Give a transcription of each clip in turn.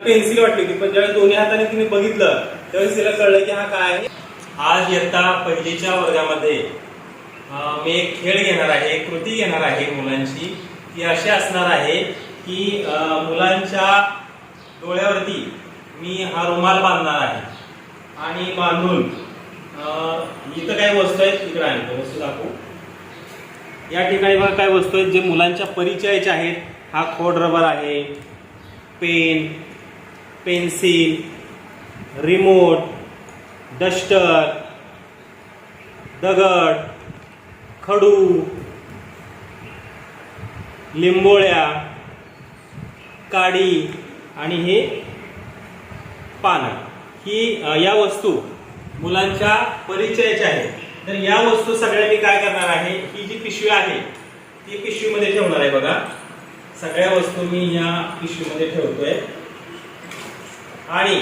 Pencil वाटली होती पण ज्यावेळी दोन्ही हाताने तिने बघितलं त्यावेळेस तिला कळलं की हा काय आहे. आज इयत्ता पहिलीच्या वर्गामध्ये मी एक खेळ घेणार आहे एक कृती घेणार आहे मुलांची. ती अशी असणार आहे की मुलांच्या डोळ्यावरती मी हा रुमाल बांधणार आहे. आणि बांधून इथं काही वस्तू आहेत तिकडे आणतो वस्तू दाखवू. या ठिकाणी बघा काय वस्तू आहेत जे मुलांच्या परिचयाच्या आहेत. हा खोड रबर आहे पेन पेन्सिल रिमोट डस्टर दगड खडू लिंबोळ्या काडी आणि हे पानं. ही या वस्तू मुलांच्या परिचयाच्या आहेत. तर या वस्तू सगळ्या मी काय करणार आहे? ही जी पिशवी आहे ती पिशवीमध्ये ठेवणार आहे बघा. सगळ्या वस्तू मी या पिशवीमध्ये ठेवतोय. आणि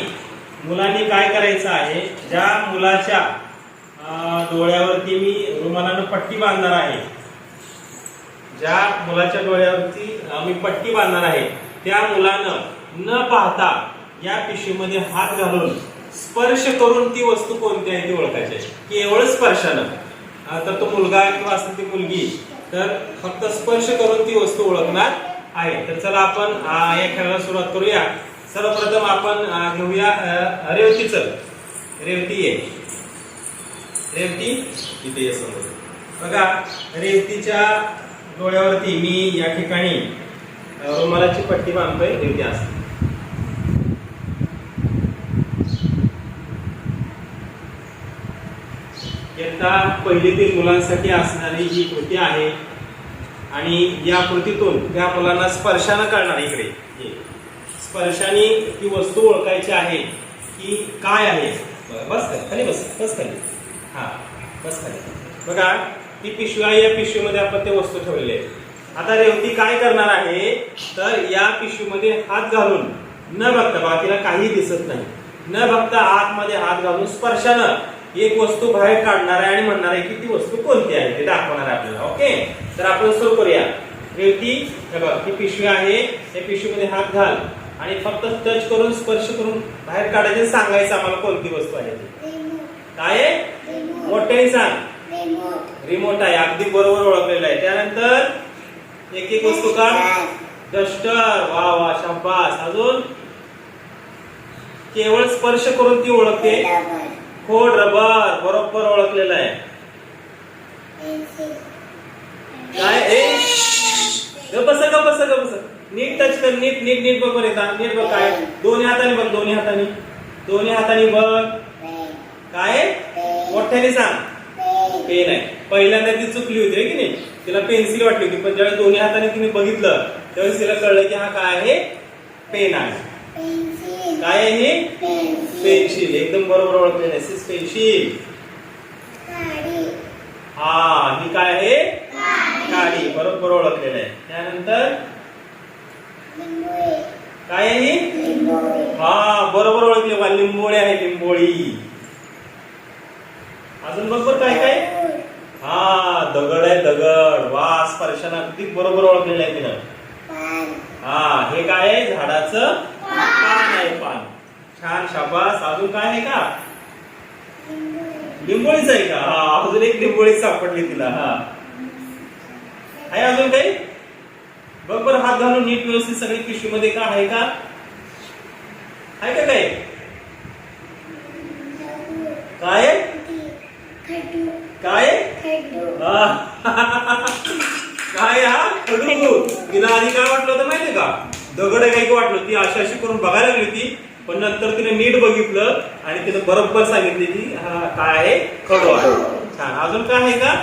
मुलांनी काय करायचं आहे? ज्या मुलाच्या डोळ्यावरती मी रुमालानं पट्टी बांधणार आहे ज्या मुलाच्या डोळ्यावरती मी पट्टी बांधणार आहे त्या मुलानं न पाहता या पिशवीमध्ये हात घालून स्पर्श करून ती वस्तू कोणती आहे ती ओळखायची आहे. केवळ स्पर्शानं. तर तो मुलगा किंवा असेल ती मुलगी तर फक्त स्पर्श करून ती वस्तू ओळखणार आहे. तर चला आपण या खेळाला सुरुवात करूया. सर्वप्रथम आपण घेऊया अ, रेवतीचं. रेवती आहे रेवती इथे ये समोर. बघा रेवतीच्या डोळ्यावरती मी या ठिकाणी रुमालाची पट्टी बांधतोय रेवती असते. इयत्ता पहिलीतील मुलांसाठी असणारी ही कृती आहे आणि या कृतीतून त्या मुलांना स्पर्शानं करणार इकडे. स्पर्शाने ती वस्तू ओळखायची आहे की काय आहे? बरं, बस खाली खाली बस बस खाली. हा बस खाली. बघा ती पिशवी आहे या पिशवीमध्ये आपण ते वस्तू ठेवलेले आहे आता रेवती काय करणार आहे? तर या पिशवीमध्ये हात घालून न बघता बाकीला काही दिसत नाही. न बघता आतमध्ये हात घालून स्पर्शानं एक वस्तू बाहेर काढणार आहे आणि म्हणणार आहे की ती वस्तू कोणती आहे? ते दाखवणार आहे आपल्याला ओके? तर आपण सुरू करूया. रेवती हे बघ ही पिशवी आहे त्या पिशवीमध्ये हात घाल. आणि फक्त टच करून स्पर्श करून बाहेर काढायचे सांगायचं आम्हाला कोणती वस्तू आहे ती. काय? आहे मोठ्याने सांग. रिमोट आहे अगदी बरोबर ओळखलेलं आहे. त्यानंतर एक एक वस्तू का डस्टर वा वा शाबास. अजून? केवळ स्पर्श करून ती ओळखते. खोड रबर बरोबर ओळखलेलं आहे. काय? ए ग बस ग बस ग बस. नीट टच कर नीट नीट नीट बघ बरं येतात नीट बघ काय. दोन्ही हाताने बघ दोन्ही हाताने. दोन्ही हाताने बघ. काय? मोठ्याने सांग. पेन आहे पहिल्यांदा ती चुकली होती है की नाही? तिला पेन्सिल वाटली होती पण ज्यावेळेस दोन्ही हाताने तिने बघितलं त्यावेळेस तिला कळलं की हा काय आहे? पेन आहे. काय आहे हे? पेन्सिल एकदम बरोबर ओळखलेलं आहे. पेन्सिल हा ही काय आहे? काडी. बरोबर ओळखलेलं आहे. त्यानंतर? काय आहे? ही हा बरोबर ओळखले बा लिंबोळी आहे लिंबोळी. अजून बघ बरं काय? काय हा दगड आहे दगड. वा स्पर्शानं अगदी बरोबर ओळखलेलं आहे तिनं. हा हे काय आहे? झाडाचं पान आहे पान. छान शाबास. अजून काय आहे का? लिंबोळीच आहे का? हा अजून एक लिंबोळी सापडली तिला हा. आहे अजून काही? बरोबर हात घालून नीट व्यवस्थित सगळी पिशवीमध्ये का? आहे का? आहे का काय काय? काय? हा. काय हा? खडू. तिला आधी काय वाटलं होतं माहितीये का? दगड आहे काय की वाटलं? ती अशी अशी करून बघायला लागली होती. पण नंतर तिने नीट बघितलं आणि तिने बरोबर सांगितली की हा काय आहे? खडू आहे. छान. अजून काय आहे का?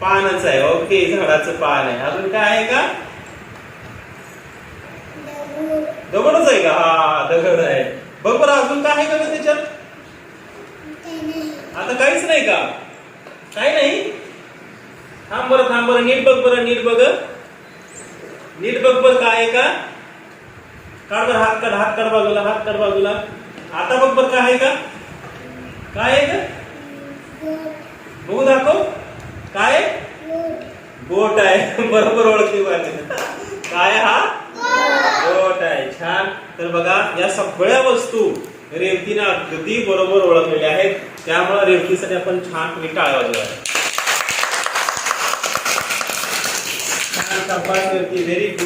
पानच आहे. ओके. झाडाचं पान आहे. अजून काय आहे का? दगडच आहे का? हा दगड आहे. बघ बरं अजून काय आहे का त्याच्यात? आता काहीच नाही का? काही नाही? थांब बरं थांब बरं नीट बघ बरं नीट बघ. नीट बघ बरं काय आहे का? काढ बरं हात काढ हात काढ बाजूला हात काढ बाजूला. आता बघ बरं काय आहे का? काय आहे का बघू दाखव. काय बोट आहे. बरोबर ओळखली पाहिजे काय हा? आहे. छान. तर बघा या सगळ्या वस्तू रेवतीने अगदी बरोबर ओळखलेल्या आहेत. त्यामुळे रेवतीसाठी आपण छान टाळ्या वाजवूया छान व्हेरी गुड